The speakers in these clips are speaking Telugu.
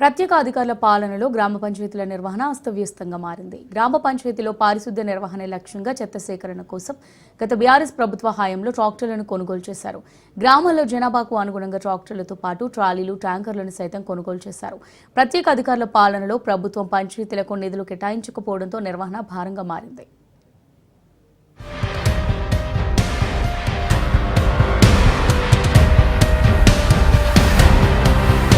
ప్రత్యేక అధికారుల పాలనలో గ్రామ పంచాయతీల నిర్వహణ అస్తవ్యస్తంగా మారింది. గ్రామ పంచాయతీలో పారిశుద్ధ్య నిర్వహణ లక్ష్యంగా చెత్త సేకరణ కోసం గత బీఆర్ఎస్ ప్రభుత్వ హయాంలో ట్రాక్టర్లను కొనుగోలు చేశారు. గ్రామాల్లో జనాభాకు అనుగుణంగా ట్రాక్టర్లతో పాటు ట్రాలీలు ట్యాంకర్లను సైతం కొనుగోలు చేశారు. ప్రత్యేక అధికారుల పాలనలో ప్రభుత్వం పంచాయతీలకు నిధులు కేటాయించకపోవడంతో నిర్వహణ భారంగా మారింది.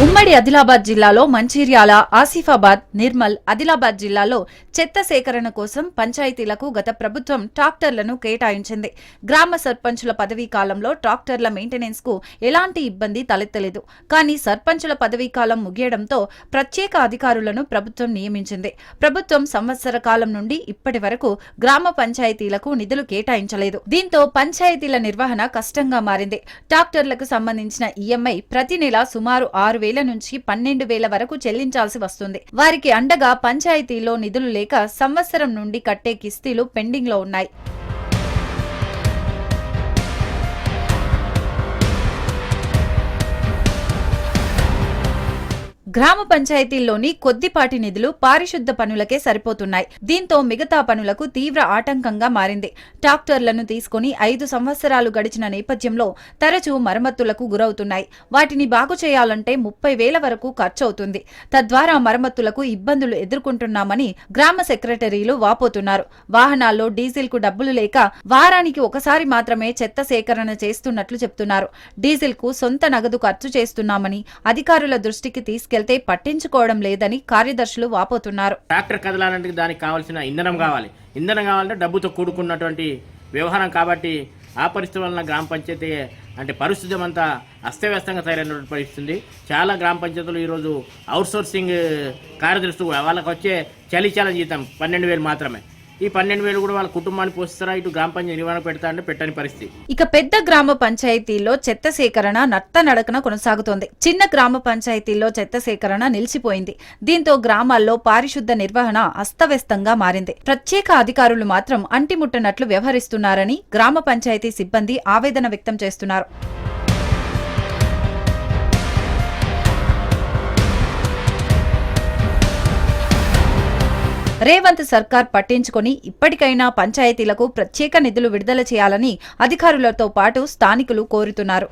ఉమ్మడి ఆదిలాబాద్ జిల్లాలో మంచిర్యాల ఆసిఫాబాద్ నిర్మల్ ఆదిలాబాద్ జిల్లాలో చెత్త సేకరణ కోసం పంచాయతీలకు గత ప్రభుత్వం ట్రాక్టర్లను కేటాయించింది. గ్రామ సర్పంచుల పదవీ కాలంలో ట్రాక్టర్ల మెయింటెనెన్స్కు ఎలాంటి ఇబ్బంది తలెత్తలేదు. కానీ సర్పంచుల పదవీ కాలం ముగియడంతో ప్రత్యేక అధికారులను ప్రభుత్వం నియమించింది. ప్రభుత్వం సంవత్సర కాలం నుండి ఇప్పటి వరకు గ్రామ పంచాయతీలకు నిధులు కేటాయించలేదు. దీంతో పంచాయతీల నిర్వహణ కష్టంగా మారింది. ట్రాక్టర్లకు సంబంధించిన ఈఎంఐ ప్రతి నెల సుమారు ఆరు వేల నుంచి పన్నెండు వేల వరకు చెల్లించాల్సి వస్తుంది. వారికి అండగా పంచాయతీలో నిధులు లేక సంవత్సరం నుండి కట్టే కిస్తీలు పెండింగ్లో ఉన్నాయి. గ్రామ పంచాయతీల్లోని కొద్దిపాటి నిధులు పారిశుద్ధ పనులకే సరిపోతున్నాయి. దీంతో మిగతా పనులకు తీవ్ర ఆటంకంగా మారింది. ట్రాక్టర్లను తీసుకుని ఐదు సంవత్సరాలు గడిచిన నేపథ్యంలో తరచూ మరమ్మతులకు గురవుతున్నాయి. వాటిని బాగు చేయాలంటే ముప్పై వేల వరకు ఖర్చవుతుంది. తద్వారా మరమ్మతులకు ఇబ్బందులు ఎదుర్కొంటున్నామని గ్రామ సెక్రటరీలు వాపోతున్నారు. వాహనాల్లో డీజిల్కు డబ్బులు లేక వారానికి ఒకసారి మాత్రమే చెత్త సేకరణ చేస్తున్నట్లు చెప్తున్నారు. డీజిల్కు సొంత నగదు ఖర్చు చేస్తున్నామని అధికారుల దృష్టికి తీసుకెళ్తే పట్టించుకోవడం లేదని కార్యదర్శులు వాపోతున్నారు. ట్రాక్టర్ కదలాలంటే దానికి కావాల్సిన ఇంధనం కావాలి. ఇంధనం కావాలంటే డబ్బుతో కూడుకున్నటువంటి వ్యవహారం కాబట్టి ఆ పరిస్థితి వలన గ్రామ పంచాయతీ అంటే పరిస్థితి అంతా అస్తవ్యస్తంగా తయారైనటువంటి పరిస్థితుంది చాలా గ్రామ పంచాయతీలు ఈరోజు అవుట్సోర్సింగ్ కార్యదర్శులు వాళ్ళకి వచ్చే చలి చాలా జీతం పన్నెండు వేలు మాత్రమే. ఈ పన్నెండు వేలు కూడా వాళ్ళ కుటుంబాన్ని పోషిస్తారా? ఇటు గ్రామ పంచాయతీ నివారణ పెడతా అంటే పెట్టని పరిస్థితి. ఇక పెద్ద గ్రామ పంచాయతీల్లో చెత్త సేకరణ నత్త నడకన కొనసాగుతోంది. చిన్న గ్రామ పంచాయతీల్లో చెత్త సేకరణ నిలిచిపోయింది. దీంతో గ్రామాల్లో పారిశుద్ధ నిర్వహణ అస్తవ్యస్తంగా మారింది. ప్రత్యేక అధికారులు మాత్రం అంటిముట్టనట్లు వ్యవహరిస్తున్నారని గ్రామ పంచాయతీ సిబ్బంది ఆవేదన వ్యక్తం చేస్తున్నారు. రేవంత్ సర్కార్ పట్టించుకొని ఇప్పటికైనా పంచాయతీలకు ప్రత్యేక నిధులు విడుదల చేయాలని అధికారులతో పాటు స్థానికులు కోరుతున్నారు.